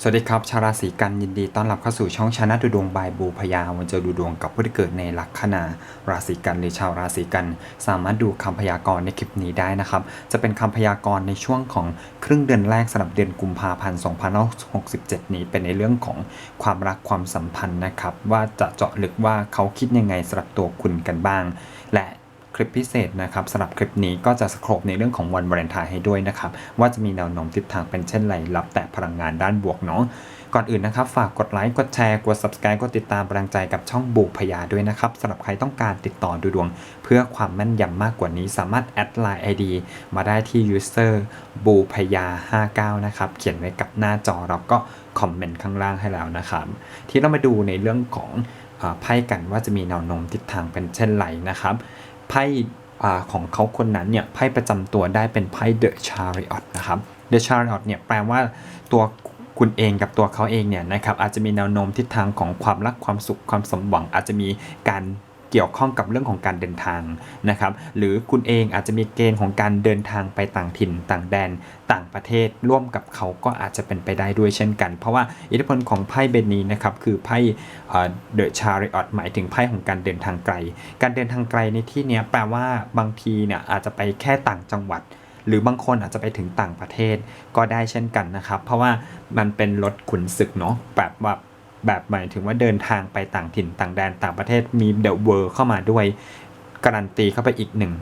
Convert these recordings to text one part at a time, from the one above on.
สวัสดีครับ ชาวราศีกันยินดีต้อนรับเข้าสู่ช่องชนะดูดวงบายบูพยาวันจะดูดวงกับผู้ที่เกิดในลัคนาราศีกันหรือชาวราศีกัน สามารถดูคำพยากรณ์ในคลิปนี้ได้นะครับ จะเป็นคำพยากรณ์ในช่วงของครึ่งเดือนแรกสำหรับเดือนกุมภาพันธ์2567 นี้เป็นในเรื่องของความรักความสัมพันธ์นะครับ ว่าจะเจาะลึกว่าเขาคิดยังไงสำหรับตัวคุณกันบ้าง และ คลิปพิเศษนะครับสำหรับคลิปนี้ก็จะสโครบในเรื่องของวันวาเลนไทน์ให้ด้วยนะครับ ว่าจะมีแนวโน้มทิศทางเป็นเช่นไรรับแต่พลังงานด้านบวกเนาะก่อนอื่นนะครับ ฝากกดไลค์กดแชร์กด subscribe กดติดตามกำลังใจกับช่องบุกพยาด้วยนะครับสำหรับใครต้องการติดต่อดูดวง เพื่อความแม่นยำมากกว่านี้ สามารถแอดไลน์ ID มาได้ที่ user บูพยา59นะครับเขียนไว้กับหน้าจอแล้วก็คอมเมนต์ข้างล่างให้แล้วนะครับที่เรามาดูในเรื่องของไพ่กันว่าจะมีแนวโน้มทิศทางเป็นเช่นไรนะครับ ไพ่ของเขาคนนั้นเนี่ยไพ่ประจำตัวได้เป็นไพ่ The Chariot นะครับ The Chariot เนี่ยแปลว่าตัวคุณเองกับตัวเขาเองเนี่ยนะครับอาจจะมีแนวโน้มทิศทางของความรักความสุขความสมหวังอาจจะมีการ เกี่ยวข้องกับเรื่องของการเดินทางนะครับ หรือคุณเองอาจจะมีเกณฑ์ของการเดินทางไปต่างถิ่นต่างแดน ต่างประเทศร่วมกับเขาก็อาจจะเป็นไปได้ด้วยเช่นกัน เพราะว่าอิทธิพลของไพ่เบนนี้นะครับคือไพ่เดอะชาริออตหมายถึงไพ่ของการเดินทางไกล การเดินทางไกลในที่นี้แปลว่าบางทีเนี่ยอาจจะไปแค่ต่างจังหวัดหรือบางคนอาจจะไปถึงต่างประเทศก็ได้เช่นกันนะครับ เพราะว่ามันเป็นรถขุนศึกเนาะแบบว่า แบบหมายถึงว่าเดินทางไปต่างถิ่นต่างแดนต่างประเทศมีเดอะเวิร์เข้ามาด้วยการันตีเข้าไปอีกหนึ่ง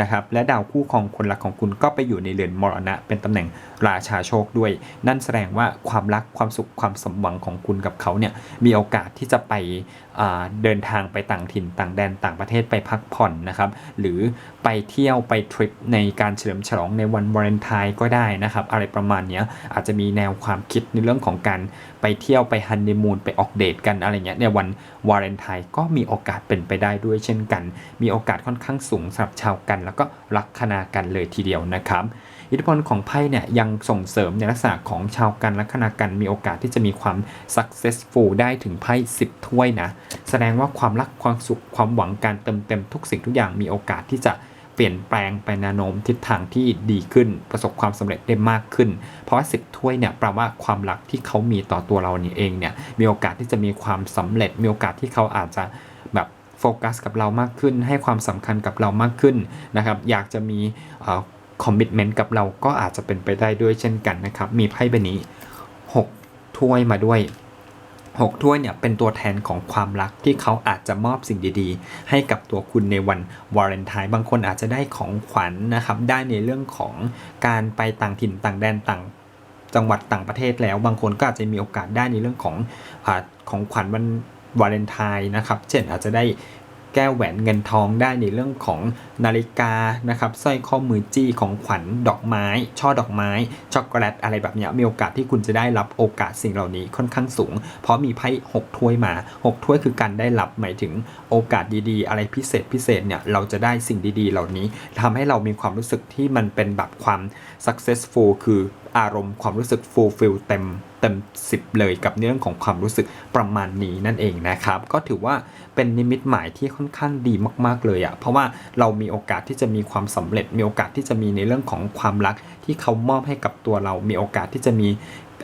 นะครับและดาวคู่ครองคนรักของคุณก็ไปอยู่ในเรือนมรณะ เป็นตำแหน่งราชาโชคด้วย นั่นแสดงว่าความรักความสุขความสมหวังของคุณกับเขาเนี่ยมีโอกาสที่จะไปเดินทางไปต่างถิ่นต่างแดนต่างประเทศไปพักผ่อนนะครับหรือไปเที่ยวไปทริปในการเฉลิมฉลองในวันวาเลนไทน์ก็ได้นะครับอะไรประมาณนี้อาจจะมีแนวความคิดในเรื่องของการไปเที่ยวไปฮันนีมูนไปออกเดทกันอะไรเงี้ยในวันวาเลนไทน์ก็มีโอกาสเป็นไปได้ด้วยเช่นกัน มีโอกาสค่อนข้างสูงสำหรับชาวกันแล้วก็ลัคนากันเลยทีเดียวนะครับอิทธิพลของไพ่เนี่ยยังส่งเสริมในลักษณะของชาวกันลัคนากันมีโอกาสที่จะมีความ successful ได้ถึงไพ่10 ถ้วยนะ แสดงว่าความรักความสุขความหวังการเติมเต็มทุกสิ่งทุกอย่างมีโอกาสที่จะเปลี่ยนแปลงไปแนวโน้มทิศทางที่ดีขึ้น ประสบความสำเร็จได้มากขึ้น เพราะว่าสิบถ้วยเนี่ยแปลว่าความรักที่เขามีต่อตัวเราเนี่ยเองเนี่ยมีโอกาสที่จะมีความสำเร็จ มีโอกาสที่เขาอาจจะ โฟกัสกับเรามากขึ้น ให้ความสำคัญกับเรามากขึ้นนะครับ อยากจะมีคอมมิชเมนต์กับเราก็อาจจะเป็นไปได้ด้วยเช่นกันนะครับ มีไพ่ใบนี้ 6 ถ้วยมาด้วย6ถ้วยเนี่ยเป็นตัวแทนของความรักที่เขาอาจจะมอบสิ่งดีๆ ให้กับตัวคุณในวันวาเลนไทน์บางคนอาจจะได้ของขวัญนนะครับ ได้ในเรื่องของการไปต่างถิ่นต่างแดนต่างจังหวัดต่างประเทศแล้ว บางคนก็อาจจะมีโอกาสได้ในเรื่องของอของขวัญวัน วาเลนไทน์นะครับ เช่นอาจจะได้แก้วแหวนเงินทองได้ในเรื่องของนาฬิกานะครับสร้อยข้อมือจี้ของขวัญดอกไม้ ช่อดอกไม้ ช็อกโกแลตอะไรแบบนี้มีโอกาสที่คุณจะได้รับโอกาสสิ่งเหล่านี้ค่อนข้างสูง เพราะมีไพ่6ถ้วยมา 6 ถ้วยคือการได้รับหมายถึงโอกาสดีๆ อะไรพิเศษพิเศษเนี่ยเราจะได้สิ่งดีๆ เหล่านี้ทำให้เรามีความรู้สึกที่มันเป็นแบบความ successful คืออารมณ์ความรู้สึก fulfill เต็มเต็มสิบเลยกับเรื่องของความรู้สึกประมาณนี้นั่นเองนะครับ ก็ถือว่าเป็นนิมิตหมายที่ค่อนข้างดีมาก ๆเลยอะ่ะเพราะว่าเรามีโอกาสที่จะมีความสำเร็จ มีโอกาสที่จะมีในเรื่องของความรักที่เขามอบให้กับตัวเรา มีโอกาสที่จะมี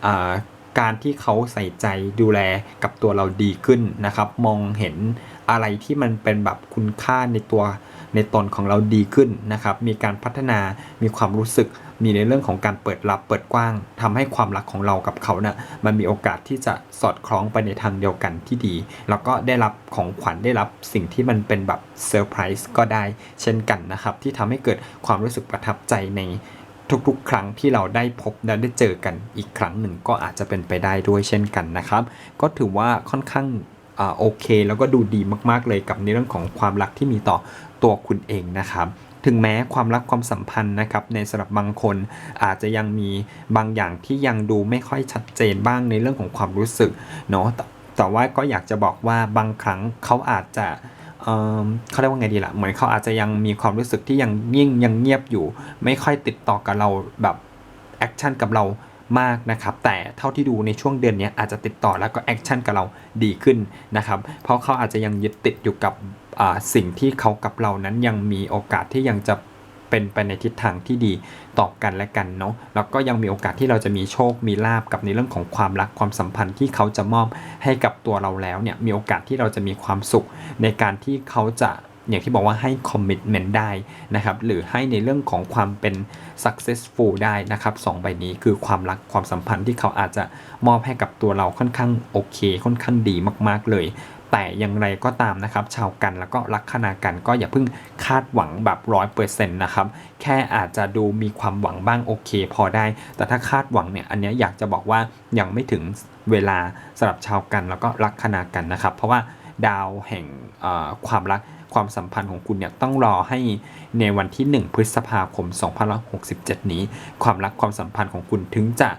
อ่า การที่เขาใส่ใจดูแลกับตัวเราดีขึ้นนะครับ มองเห็นอะไรที่มันเป็นแบบคุณค่าในตัวในตนของเราดีขึ้นนะครับ มีการพัฒนามีความรู้สึก มีในเรื่องของการเปิดรับเปิดกว้างทำให้ความรักของเรากับเขาเนะ่ะมันมีโอกาสที่จะสอดคล้องไปในทางเดียวกันที่ดี แล้วก็ได้รับของขวัญได้รับสิ่งที่มันเป็นแบบเซอร์ไพรส์ก็ได้เช่นกันนะครับ ที่ทำให้เกิดความรู้สึกประทับใจใน ทุกๆ ครั้งที่เราได้พบและได้เจอกันอีกครั้งหนึ่งก็อาจจะเป็นไปได้ด้วยเช่นกันนะครับ ก็ถือว่าค่อนข้างอโอเค แล้วก็ดูดีมากๆเลยกับในเรื่องของความรักที่มีต่อตัวคุณเองนะครับถึงแม้ความรักความสัมพันธ์นะครับในสำหรับบางคนอาจจะยังมีบางอย่างที่ยังดูไม่ค่อยชัดเจนบ้างในเรื่องของความรู้สึกเนาะแต่ว่าก็อยากจะบอกว่าบางครั้งเขาอาจจะ เขาเรียกว่าไงดีล่ะ เหมือนเขาอาจจะยังมีความรู้สึกที่ยังยิ่งยังเงียบอยู่ ไม่ค่อยติดต่อกับเราแบบแอคชั่นกับเรามากนะครับ แต่เท่าที่ดูในช่วงเดือนนี้อาจจะติดต่อแล้วก็แอคชั่นกับเราดีขึ้นนะครับ เพราะเขาอาจจะยังยึดติดอยู่กับสิ่งที่เขากับเรานั้นยังมีโอกาสที่ยังจะ เป็นไปในทิศทางที่ดีต่อกันและกันเนาะแล้วก็ยังมีโอกาสที่เราจะมีโชคมีลาบกับในเรื่องของความรักความสัมพันธ์ที่เขาจะมอบให้กับตัวเราแล้วเนี่ยมีโอกาสที่เราจะมีความสุขในการที่เขาจะอย่างที่บอกว่าให้คอมมิ t เมนต์ได้นะครับหรือให้ในเรื่องของความเป็น successful ได้นะครับสองใบนี้คือความรักความสัมพันธ์ที่เขาอาจจะมอบให้กับตัวเราค่อนข้างโอเค ค่อนข้างดีมากๆเลย แต่อย่างไรก็ตามนะครับ ชาวกันแล้วก็ลัคนากันก็อย่าเพิ่งคาดหวังแบบร้อยเปอร์เซ็นต์นะครับ แค่อาจจะดูมีความหวังบ้างโอเคพอได้ แต่ถ้าคาดหวังเนี่ยอันนี้อยากจะบอกว่ายังไม่ถึงเวลาสำหรับชาวกันแล้วก็ลัคนากันนะครับ เพราะว่าดาวแห่งความรักความสัมพันธ์ของคุณเนี่ยต้องรอให้ในวันที่ 1 พฤษภาคม 2567 นี้ ความรักความสัมพันธ์ของคุณถึงจะ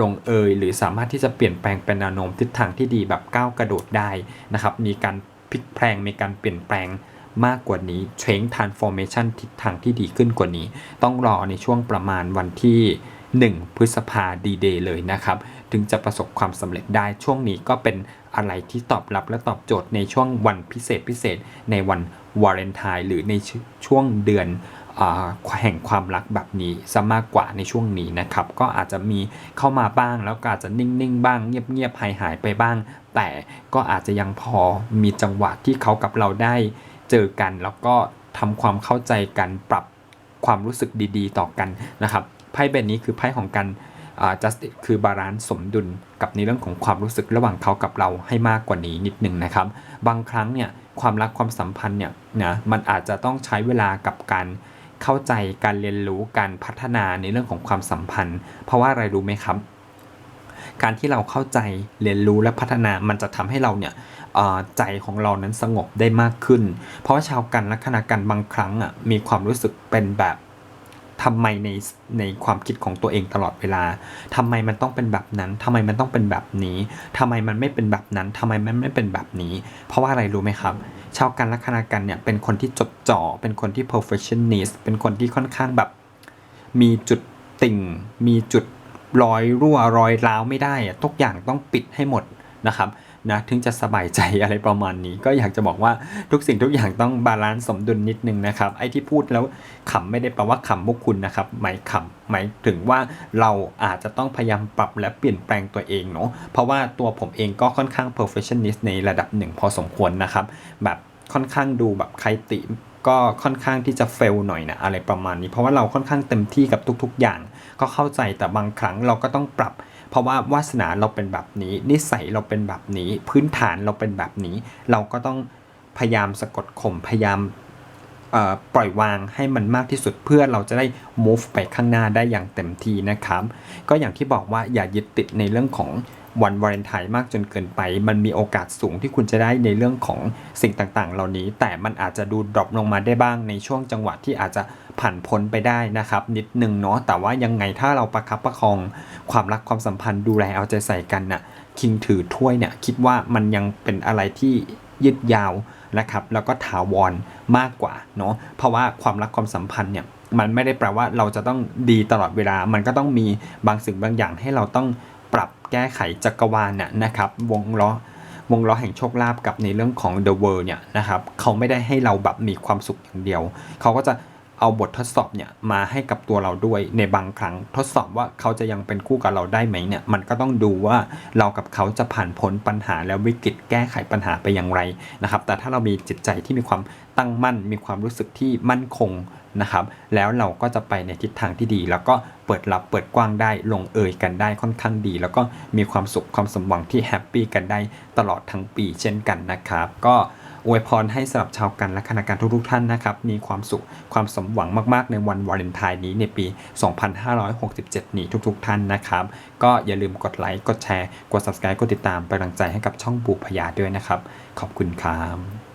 ลงเอยหรือสามารถที่จะเปลี่ยนแปลงเป็นแนวโน้มทิศทางที่ดีแบบก้าวกระโดดได้นะครับมีการพลิกแพลงมีการเปลี่ยนแปลงมากกว่านี้ change transformation ทิศทางที่ดีขึ้นกว่านี้ ต้องรอในช่วงประมาณวันที่ 1 พฤษภาดีเดย์เลยนะครับ ถึงจะประสบความสำเร็จได้ช่วงนี้ก็เป็นอะไรที่ตอบรับและตอบโจทย์ในช่วงวันพิเศษพิเศษในวันวาเลนไทน์หรือในช่วงเดือน แห่งความรักแบบนี้ซะมากกว่าในช่วงนี้นะครับ ก็อาจจะมีเข้ามาบ้างแล้วก็อาจจะนิ่งๆบ้างเงียบๆหายหายไปบ้าง แต่ก็อาจจะยังพอมีจังหวะที่เขากับเราได้เจอกัน แล้วก็ทำความเข้าใจกันปรับความรู้สึกดีๆ ต่อกันนะครับไพ่ใบนี้คือไพ่ของการ justice คือบาลานซ์สมดุลกับในเรื่องของความรู้สึกระหว่างเขากับเราให้มากกว่านี้นิดนึงนะครับ บางครั้งเนี่ยความรักความสัมพันธ์เนี่ยนะมันอาจจะต้องใช้เวลากับการ เข้าใจการเรียนรู้การพัฒนาในเรื่องของความสัมพันธ์ เพราะว่าอะไรรู้ไหมครับ การที่เราเข้าใจเรียนรู้และพัฒนามันจะทำให้เราเนี่ยใจของเรานั้นสงบได้มากขึ้น เพราะว่าชาวกันลัคนากันบางครั้งอะมีความรู้สึกเป็นแบบ ทำไมในในความคิดของตัวเองตลอดเวลาทำไมมันต้องเป็นแบบนั้นทำไมมันต้องเป็นแบบนี้ทำไมมันไม่เป็นแบบนั้นทำไมมันไม่เป็นแบบนี้ เพราะว่าอะไรรู้ไหมครับ ชาวกันลัคนากันเนี่ยเป็นคนที่จดจ่อ เป็นคนที่ perfectionist เป็นคนที่ค่อนข้างแบบ มีจุดติ่ง มีจุดรอยรั่วรอยร้าวไม่ได้อะทุกอย่างต้องปิดให้หมดนะครับ นะถึงจะสบายใจอะไรประมาณนี้ ก็อยากจะบอกว่าทุกสิ่งทุกอย่างต้องบาลานซ์สมดุลนิดนึงนะครับไอ้ที่พูดแล้วขำไม่ได้แปลว่าขำพวกคุณนะครับหมายขำหมายถึงว่าเราอาจจะต้องพยายามปรับและเปลี่ยนแปลงตัวเองเนาะเพราะว่าตัวผมเองก็ค่อนข้าง perfectionist ในระดับหนึ่งพอสมควรนะครับ แบบค่อนข้างดูแบบใครติก็ค่อนข้างที่จะเฟลหน่อยนะอะไรประมาณนี้ เพราะว่าเราค่อนข้างเต็มที่กับทุก ๆ อย่าง ก็เข้าใจแต่บางครั้งเราก็ต้องปรับ เพราะว่าวาสนาเราเป็นแบบนี้ นิสัยเราเป็นแบบนี้ พื้นฐานเราเป็นแบบนี้ เราก็ต้องพยายามสะกดข่มพยายามปล่อยวางให้มันมากที่สุดเพื่อเราจะได้ move ไปข้างหน้าได้อย่างเต็มที่นะครับ ก็อย่างที่บอกว่าอย่ายึดติดในเรื่องของ วันวาเลนไทน์มากจนเกินไป มันมีโอกาสสูงที่คุณจะได้ในเรื่องของสิ่งต่างๆ เหล่านี้ แต่มันอาจจะดูดรอปลงมาได้บ้างในช่วงจังหวะที่อาจจะผ่านพ้นไปได้นะครับนิดนึงเนาะแต่ว่ายังไงถ้าเราประคับประคองความรักความสัมพันธ์ดูแลเอาใจใส่กันน่ะคิงถือถ้วยเนี่ยคิดว่ามันยังเป็นอะไรที่ยืดยาวนะครับแล้วก็ถาวรมากกว่าเนาะเพราะว่าความรักความสัมพันธ์เนี่ยมันไม่ได้แปลว่าเราจะต้องดีตลอดเวลา มันก็ต้องมีบางสิ่งบางอย่างให้เราต้อง ปรับแก้ไขจักรวาลน่ะนะครับ วงล้อวงล้อแห่งโชคลาภกับในเรื่องของ The World เนี่ยนะครับเขาไม่ได้ให้เราแบบมีความสุขอย่างเดียว เขาก็จะ เอาบททดสอบเนี่ยมาให้กับตัวเราด้วยในบางครั้ง ทดสอบว่าเขาจะยังเป็นคู่กับเราได้ไหมเนี่ยมันก็ต้องดูว่าเรากับเขาจะผ่านพ้นปัญหาและวิกฤตแก้ไขปัญหาไปอย่างไรนะครับแต่ถ้าเรามีจิตใจที่มีความตั้งมั่น มีความรู้สึกที่มั่นคงนะครับแล้วเราก็จะไปในทิศทางที่ดี แล้วก็เปิดรับเปิดกว้างได้ลงเอยกันได้ค่อนข้างดี แล้วก็มีความสุขความสมหวังที่แฮปปี้กันได้ตลอดทั้งปีเช่นกันนะครับก็ อวยพรให้สำหรับชาวกันและคณะการทุกๆท่านนะครับ มีความสุขความสมหวังมากๆ ในวันวาเลนไทน์นี้ในปี 2567 นี้ทุกๆ ท่านนะครับ ก็อย่าลืมกดไลค์กดแชร์กด subscribe กดติดตามเป็นกำลังใจให้กับช่องบูพยาด้วยนะครับ ขอบคุณครับ